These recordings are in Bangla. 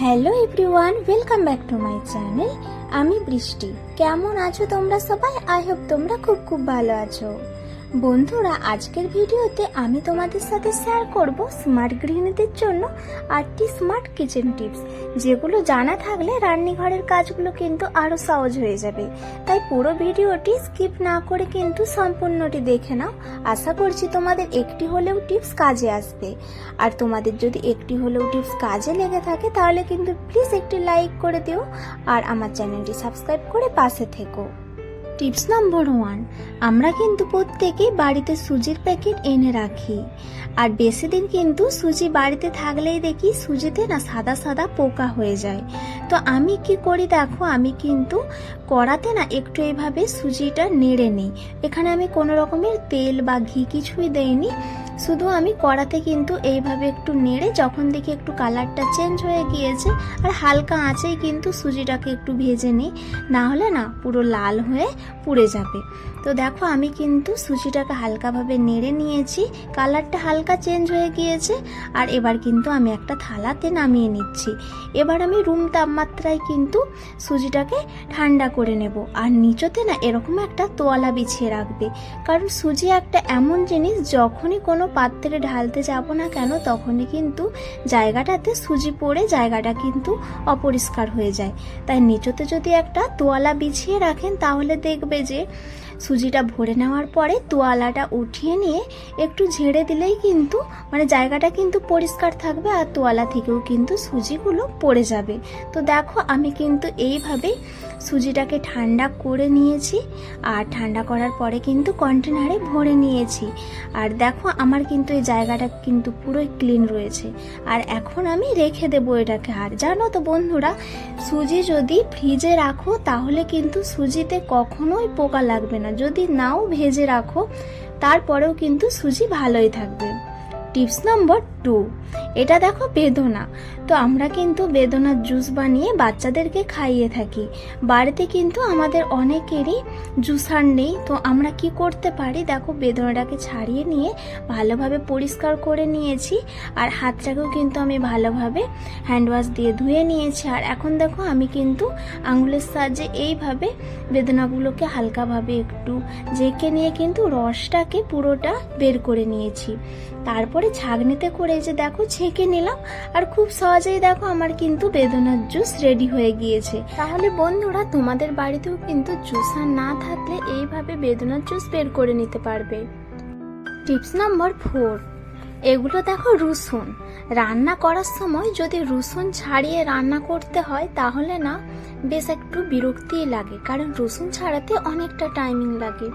Hello everyone welcome back to my channel আমি বৃষ্টি। কেমন আছো তোমরা সবাই? আই হোপ তোমরা খুব খুব ভালো আছো। বন্ধুরা, আজকের ভিডিওতে আমি তোমাদের সাথে শেয়ার করব স্মার্ট গৃহিণীদের জন্য আটটি স্মার্ট কিচেন টিপস যেগুলো জানা থাকলে রান্নাঘরের কাজগুলো কিন্তু আরও সহজ হয়ে যাবে। তাই পুরো ভিডিওটি স্কিপ না করে কিন্তু সম্পূর্ণটি দেখে নাও। আশা করছি তোমাদের একটি হলেও টিপস কাজে আসবে। আর তোমাদের যদি একটি হলেও টিপস কাজে লেগে থাকে, তাহলে কিন্তু প্লিজ একটি লাইক করে দিও। আর আমার চ্যানেলটি সাবস্ক্রাইব করে পাশে থেকো। টিপস নম্বর ওয়ান, আমরা কিন্তু প্রত্যেকেই বাড়িতে সুজির প্যাকেট এনে রাখি। আর বেশি দিন কিন্তু সুজি বাড়িতে থাকলেই দেখি সুজিতে না সাদা সাদা পোকা হয়ে যায়। তো আমি কি করি দেখো, আমি কিন্তু কড়াতে না একটু এইভাবে সুজিটা নেড়ে নিই। এখানে আমি কোনো রকমের তেল বা ঘি কিছুই দেইনি। শুধু আমি কড়াতে কিন্তু এইভাবে একটু নেড়ে যখন দেখি একটু কালারটা চেঞ্জ হয়ে গিয়েছে আর হালকা আঁচেই কিন্তু সুজিটাকে একটু ভেজে নিই, না হলে না, পুরো লাল হয়ে পুড়ে যাবে। তো দেখো আমি কিন্তু সুজিটাকে হালকাভাবে নেড়ে নিয়েছি, কালারটা হালকা চেঞ্জ হয়ে গিয়েছে আর এবার কিন্তু আমি একটা থালাতে নামিয়ে নিচ্ছি। এবার আমি রুম তাপমাত্রায় কিন্তু সুজিটাকে ঠান্ডা করে নেব আর নিচতে না এরকম একটা তোয়ালা বিছিয়ে রাখবে। কারণ সুজি একটা এমন জিনিস, যখনই কোনো পাত্রে ঢালতে যাব না কেন, তখনই কিন্তু জায়গাটাতে সুজি পড়ে, জায়গাটা কিন্তু অপরিষ্কার হয়ে যায়। তাই নিচতে যদি একটা তোয়ালা বিছিয়ে রাখেন, তাহলে দেখবে যে সুজিটা ভরে নেওয়ার পরে তোয়ালাটা উঠিয়ে নিয়ে একটু ঝেড়ে দিলেই কিন্তু মানে জায়গাটা কিন্তু পরিষ্কার থাকবে আর তোয়ালা থেকেও কিন্তু সুজিগুলো পড়ে যাবে। তো দেখো, আমি কিন্তু এইভাবে সুজিটাকে ঠান্ডা করে নিয়েছি আর ঠান্ডা করার পরে কিন্তু কন্টেনারে ভরে নিয়েছি। আর দেখো, আমার কিন্তু এই জায়গাটা কিন্তু পুরোই ক্লিন রয়েছে। আর এখন আমি রেখে দেবো এটাকে। আর জানো তো বন্ধুরা, সুজি যদি ফ্রিজে রাখো তাহলে কিন্তু সুজিতে কখনোই পোকা লাগবে না। যদি নাও ভেজে রাখো তারপরেও কিন্তু সুজি ভালোই থাকবে। টিপস নম্বর টু এটা দেখো বেদনা। তো আমরা কিন্তু বেদনার জুস বানিয়ে বাচ্চাদেরকে খাইয়ে থাকি। বাড়িতে কিন্তু আমাদের অনেকেরই জুসার নেই। তো আমরা কি করতে পারি? দেখো বেদনাটাকে ছাড়িয়ে নিয়ে ভালোভাবে পরিষ্কার করে নিয়েছি। আর হাতটাকেও কিন্তু আমি ভালোভাবে হ্যান্ড ওয়াশ দিয়ে ধুয়ে নিয়েছি। আর এখন দেখো আমি কিন্তু আঙুলের সাহায্যে এইভাবে বেদনাগুলোকে হালকাভাবে একটু জেঁকে নিয়ে কিন্তু রসটাকে পুরোটা বের করে নিয়েছি। তারপরে ছাগনিতে করে এই যে দেখো, ছেঁকে নিলাম। আর খুব সহজেই দেখো, আমার কিন্তু বেদনার জুস রেডি হয়ে গিয়েছে। তাহলে বন্ধুরা, তোমাদের বাড়িতেও কিন্তু জুসার না থাকলে এইভাবে বেদনার জুস বের করে নিতে পারবে। টিপস নাম্বার ফোর, এগুলো দেখো রসুন। রান্না করার সময় যদি রসুন ছাড়িয়ে রান্না করতে হয়, তাহলে না, বেশ একটু বিরক্তিই লাগে। কারণ রসুন ছাড়াতে অনেকটা টাইমিং লাগে।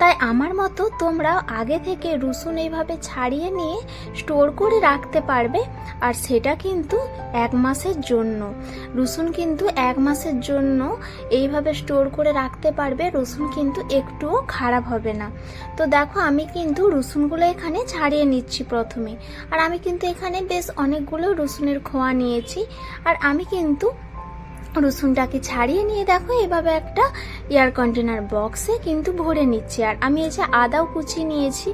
তাই আমার মতো তোমরা আগে থেকে রসুন এইভাবে ছাড়িয়ে নিয়ে স্টোর করে রাখতে পারবে, আর সেটা কিন্তু এক মাসের জন্য। রসুন কিন্তু এক মাসের জন্য এইভাবে স্টোর করে রাখতে পারবে, রসুন কিন্তু একটুও খারাপ হবে না। তো দেখো, আমি কিন্তু রসুনগুলো এখানে ছাড়িয়ে নিচ্ছি প্রথমে। আর আমি কিন্তু এখানে বেশ অনেকগুলো রসুনের খোয়া নিয়েছি, আর আমি কিন্তু রসুনটাকে ছাড়িয়ে নিয়ে দেখো এভাবে একটা এয়ার কন্টেনার বক্সে কিন্তু ভরে নিচ্ছি। আর আমি এই যে আদাও কুচি নিয়েছি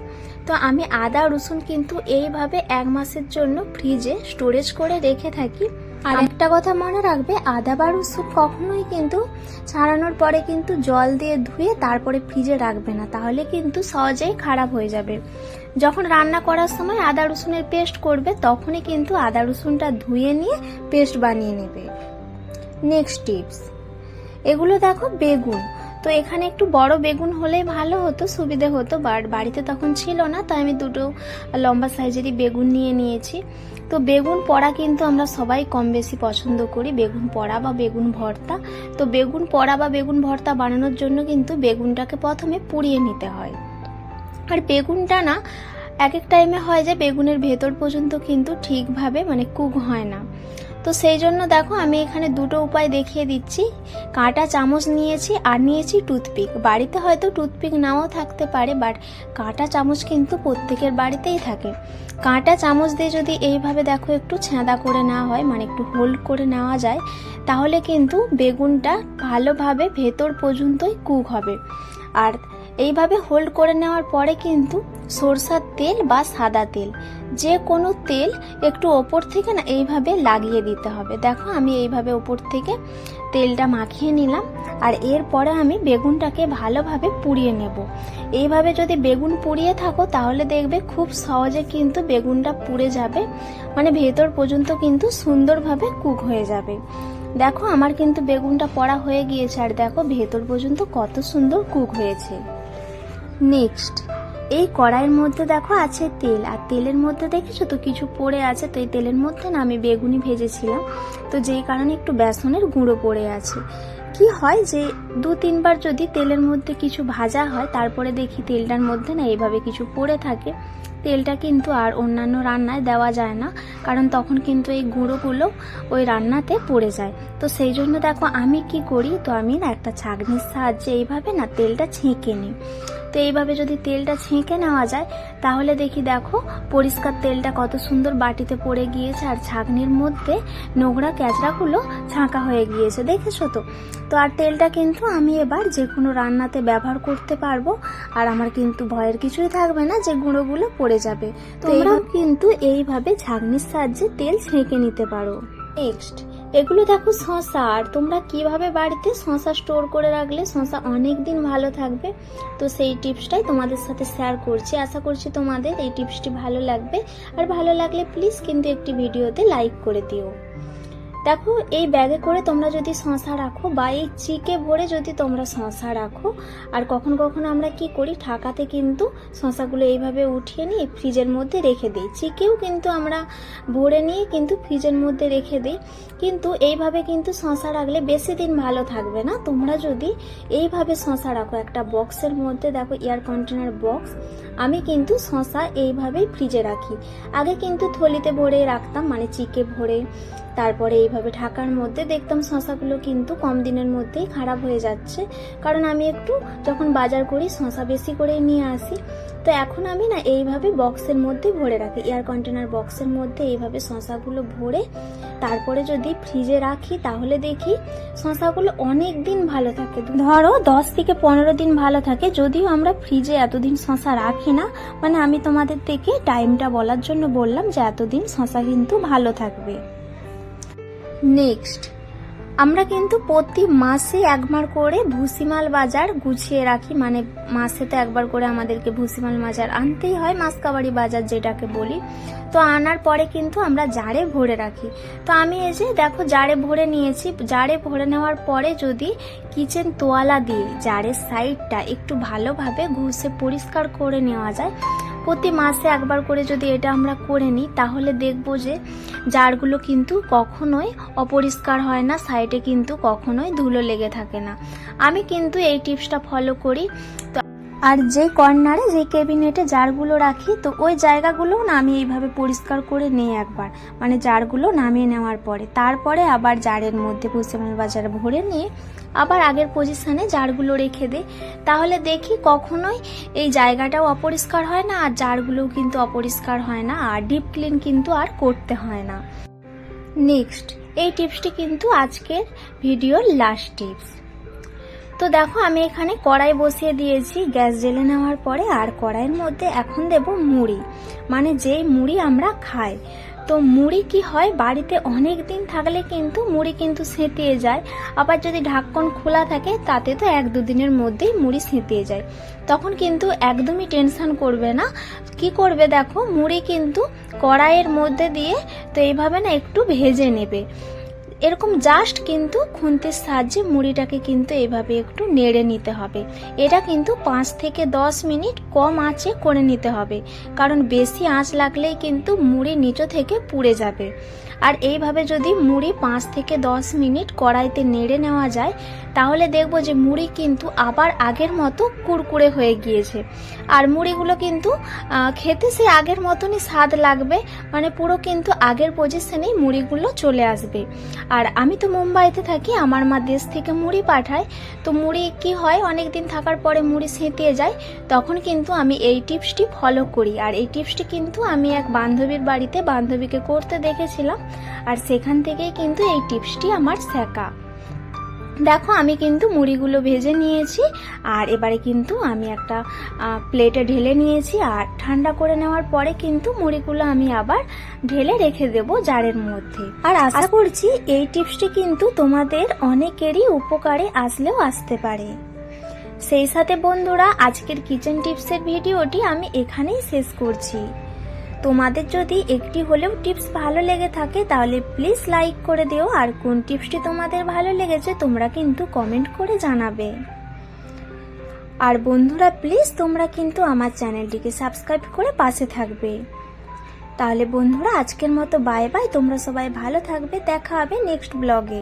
তো আমি আদা রসুন কিন্তু এইভাবে এক মাসের জন্য ফ্রিজে স্টোরেজ করে রেখে থাকি। আর একটা কথা মনে রাখবে আদা বা রসুন কখনোই কিন্তু ছাড়ানোর পরে কিন্তু জল দিয়ে ধুয়ে তারপরে ফ্রিজে রাখবে না। তাহলে কিন্তু সহজেই খারাপ হয়ে যাবে। যখন রান্না করার সময় আদা রসুনের পেস্ট করবে তখনই কিন্তু আদা রসুনটা ধুয়ে নিয়ে পেস্ট বানিয়ে নেবে। নেক্সট টিপস এগুলো দেখো বেগুন। তো এখানে একটু বড় বেগুন হলে ভালো হতো, সুবিধে হতো বাট বাড়িতে তখন ছিল না, তাই আমি দুটো লম্বা সাইজেরই বেগুন নিয়ে নিয়েছি। তো বেগুন পড়া কিন্তু আমরা সবাই কম বেশি পছন্দ করি, বেগুন পড়া বা বেগুন ভর্তা। তো বেগুন পড়া বা বেগুন ভর্তা বানানোর জন্য কিন্তু বেগুনটাকে প্রথমে পুড়িয়ে নিতে হয়। আর বেগুনটা না এক এক টাইমে হয় যে বেগুনের ভেতর পর্যন্ত কিন্তু ঠিকভাবে মানে কুক হয় না। তো সেই জন্য দেখো আমি এখানে দুটো উপায় দেখিয়ে দিচ্ছি। কাঁটা চামচ নিয়েছি আর নিয়েছি টুথপিক। বাড়িতে হয়তো টুথপিক নাও থাকতে পারে, বাট কাঁটা চামচ কিন্তু প্রত্যেকের বাড়িতেই থাকে। কাঁটা চামচ দিয়ে যদি এইভাবে দেখো একটু ছেঁদা করে নেওয়া হয় মানে একটু হোল্ড করে নেওয়া যায়, তাহলে কিন্তু বেগুনটা ভালোভাবে ভেতর পর্যন্তই কুক হবে। আর এইভাবে হোল্ড করে নেওয়ার পরে কিন্তু সরষার তেল বা সাদা তেল। যে কোনো তেল একটু ওপর থেকে না এইভাবে লাগিয়ে দিতে হবে। দেখো আমি এইভাবে ওপর থেকে তেলটা মাখিয়ে নিলাম আর এরপরে আমি বেগুনটাকে ভালোভাবে পুড়িয়ে নেব। এইভাবে যদি বেগুন পুড়িয়ে থাকো তাহলে দেখবে খুব সহজে কিন্তু বেগুনটা পুড়ে যাবে। মানে ভেতর পর্যন্ত কিন্তু সুন্দরভাবে কুক হয়ে যাবে। দেখো আমার কিন্তু বেগুনটা পড়া হয়ে গিয়েছে আর দেখো ভেতর পর্যন্ত কত সুন্দর কুক হয়েছে। নেক্সট এই কড়াইয়ের মধ্যে দেখো আছে তেল, আর তেলের মধ্যে দেখেছ তো কিছু পড়ে আছে? তো এই তেলের মধ্যে না আমি বেগুনি ভেজেছিলাম। তো যেই কারণে একটু বেসনের গুঁড়ো পড়ে আছে। কি হয় যে দু তিনবার যদি তেলের মধ্যে কিছু ভাজা হয়, তারপরে দেখি তেলটার মধ্যে না এইভাবে কিছু পড়ে থাকে। তেলটা কিন্তু আর অন্যান্য রান্নায় দেওয়া যায় না, কারণ তখন কিন্তু এই গুঁড়োগুলো ওই রান্নাতে পড়ে যায়। তো সেই জন্য দেখো আমি কি করি, তো আমি না একটা ছাঁকনির সাহায্যে এইভাবে না তেলটা ছেঁকে নিই। তো এইভাবে যদি তেলটা ছেঁকে নেওয়া যায়, তাহলে দেখি দেখো পরিষ্কার তেলটা কত সুন্দর বাটিতে পড়ে গিয়েছে, আর ছাঁকনির মধ্যে নোংরা ক্যাচড়াগুলো ছাঁকা হয়ে গিয়েছে, দেখেছ তো? তো আর তেলটা কিন্তু আমি এবার যে কোনো রান্নাতে ব্যবহার করতে পারব, আর আমার কিন্তু ভয়ের কিছুই থাকবে না যে গুঁড়োগুলো পড়ে যাবে। তোমরাও কিন্তু এইভাবে ছাঁকনির সাহায্যে তেল ছেঁকে নিতে পারো। নেক্সট এগুলো দেখো শশা আর তোমরা কীভাবে বাড়িতে শশা স্টোর করে রাখলে শশা অনেক দিন ভালো থাকবে? তো সেই টিপসটাই তোমাদের সাথে শেয়ার করছি। আশা করছি তোমাদের এই টিপসটি ভালো লাগবে। আর ভালো লাগলে প্লিজ কিন্তু একটি ভিডিওতে লাইক করে দিও। দেখো, এই ব্যাগে করে তোমরা যদি শশা রাখো বা এই চিকে ভরে যদি তোমরা শশা রাখো, আর কখন কখন আমরা কি করি ঠাকাতে কিন্তু শশাগুলো এইভাবে উঠিয়ে নিয়ে ফ্রিজের মধ্যে রেখে দিই। চিকেও কিন্তু আমরা ভরে নিয়ে কিন্তু ফ্রিজের মধ্যে রেখে দিই। কিন্তু এইভাবে কিন্তু শশা রাখলে বেশি দিন ভালো থাকবে না। তোমরা যদি এইভাবে শশা রাখো, একটা বক্সের মধ্যে দেখো, এয়ার কন্টেনার বক্স, আমি কিন্তু শশা এইভাবেই ফ্রিজে রাখি। আগে কিন্তু থলিতে ভরে রাখতাম মানে চিকে ভরে, তারপরে এইভাবে ঢাকার মধ্যে দেখতাম শশাগুলো কিন্তু কম দিনের মধ্যেই খারাপ হয়ে যাচ্ছে। কারণ আমি একটু যখন বাজার করি, শশা বেশি করে নিয়ে আসি। তো এখন আমি না এইভাবে বক্সের মধ্যে ভরে রাখি। এয়ার কন্টেনার বক্সের মধ্যে এইভাবে শশাগুলো ভরে তারপরে যদি ফ্রিজে রাখি, তাহলে দেখি শশাগুলো অনেক দিন ভালো থাকে। ধরো দশ থেকে পনেরো দিন ভালো থাকে, যদিও আমরা ফ্রিজে এতদিন শশা রাখি না। মানে আমি তোমাদের থেকে টাইমটা বলার জন্য বললাম যে এতদিন শশা কিন্তু ভালো থাকবে। নেক্সট। আমরা কিন্তু প্রতি মাসে একবার করে ভুসিমাল বাজার গুছিয়ে রাখি। মানে মাসে তো একবার করে আমাদেরকে ভুসিমাল বাজার আনতেই হয়, মাসকাবাড়ি বাজার যেটাকে বলি। তো আনার পরে কিন্তু আমরা জারে ভরে রাখি। তো আমি এই যে দেখো জারে ভরে নিয়েছি। জারে ভরে নেওয়ার পরে যদি কিচেন তোয়ালা দিয়ে জারের সাইডটা একটু ভালোভাবে ঘুষে পরিষ্কার করে নেওয়া যায় প্রতি মাসে একবার করে যদি এটা আমরা করে নিই, তাহলে দেখব যে জারগুলো কিন্তু কখনোই অপরিষ্কার হয় না, সাইডে কিন্তু কখনোই ধুলো লেগে থাকে না। আমি কিন্তু এই টিপসটা ফলো করি। তো আর যে কর্নারে, যে ক্যাবিনেটে জারগুলো রাখি, তো ওই জায়গাগুলো না আমি এইভাবে পরিষ্কার করে নিই একবার। মানে জারগুলো নামিয়ে নেওয়ার পরে। তারপরে আবার জারের মধ্যে ভুসিমাল বাজার ভরে নিয়ে আবার আগের পজিশনে জারগুলো রেখে দিই। তাহলে দেখি কখনোই এই জায়গাটাও অপরিষ্কার হয় না, আর জারগুলোও কিন্তু অপরিষ্কার হয় না, আর ডিপ ক্লিন কিন্তু আর করতে হয় না। নেক্সট এই টিপসটি কিন্তু আজকের ভিডিওর লাস্ট টিপস তো দেখো, আমি এখানে কড়াই বসিয়ে দিয়েছি গ্যাস জ্বেলে নেওয়ার পরে, আর কড়াইয়ের মধ্যে এখন দেব মুড়ি। মানে যেই মুড়ি আমরা খাই। তো মুড়ি কি হয়, বাড়িতে অনেক দিন থাকলে কিন্তু মুড়ি কিন্তু সেঁতিয়ে যায়। আবার যদি ঢাকন খোলা থাকে, তাতে তো এক দুদিনের মধ্যেই মুড়ি সেঁতিয়ে যায়। তখন কিন্তু একদমই টেনশন করবে না। কি করবে দেখো, মুড়ি কিন্তু কড়াইয়ের মধ্যে দিয়ে তো এইভাবে না একটু ভেজে নেবে। এরকম জাস্ট কিন্তু খুন্তির সাহায্যে মুড়িটাকে কিন্তু এভাবে একটু নেড়ে নিতে হবে। এটা কিন্তু পাঁচ থেকে দশ মিনিট কম আঁচে করে নিতে হবে। কারণ বেশি আঁচ লাগলেই কিন্তু মুড়ি নিচে থেকে পুড়ে যাবে। আর এইভাবে যদি মুড়ি পাঁচ থেকে দশ মিনিট কড়াইতে নেড়ে নেওয়া যায়, তাহলে দেখব যে মুড়ি কিন্তু আবার আগের মতো কুড়কুড়ে হয়ে গিয়েছে। আর মুড়িগুলো কিন্তু খেতে সে আগের মতনই স্বাদ লাগবে মানে পুরো কিন্তু আগের পজিশনেই মুড়িগুলো চলে আসবে। আর আমি তো মুম্বাইতে থাকি, আমার মা দেশ থেকে মুড়ি পাঠায়। তো মুড়ি কি হয় অনেক দিন থাকার পরে মুড়ি সেঁতিয়ে যায়, তখন কিন্তু আমি এই টিপসটি ফলো করি। আর এই টিপসটি কিন্তু আমি এক বান্ধবীর বাড়িতে বান্ধবীকে করতে দেখেছিলাম, আর সেখান থেকেই কিন্তু এই টিপসটি আমার শেখা। দেখো, আমি কিন্তু মুড়িগুলো ভেজে নিয়েছি, আর এবারে কিন্তু আমি একটা প্লেটে ঢেলে নিয়েছি, আর ঠান্ডা করে নেওয়ার পরে কিন্তু মুড়িগুলো আমি আবার ঢেলে রেখে দেব জারের মধ্যে। আর আশা করছি এই টিপসটি কিন্তু তোমাদের অনেকেরই উপকারে আসলেও আসতে পারে। সেই সাথে বন্ধুরা, আজকের কিচেন টিপসের ভিডিওটি আমি এখানেই শেষ করছি। তোমাদের যদি একটি হলেও টিপস ভালো লেগে থাকে, তাহলে প্লিজ লাইক করে দিও। আর কোন টিপসটি তোমাদের ভালো লেগেছে, তোমরা কিন্তু কমেন্ট করে জানাবে। আর বন্ধুরা প্লিজ তোমরা কিন্তু আমার চ্যানেলটিকে সাবস্ক্রাইব করে পাশে থাকবে। তাহলে বন্ধুরা, আজকের মতো বাই বাই তোমরা সবাই ভালো থাকবে। দেখা হবে নেক্সট ব্লগে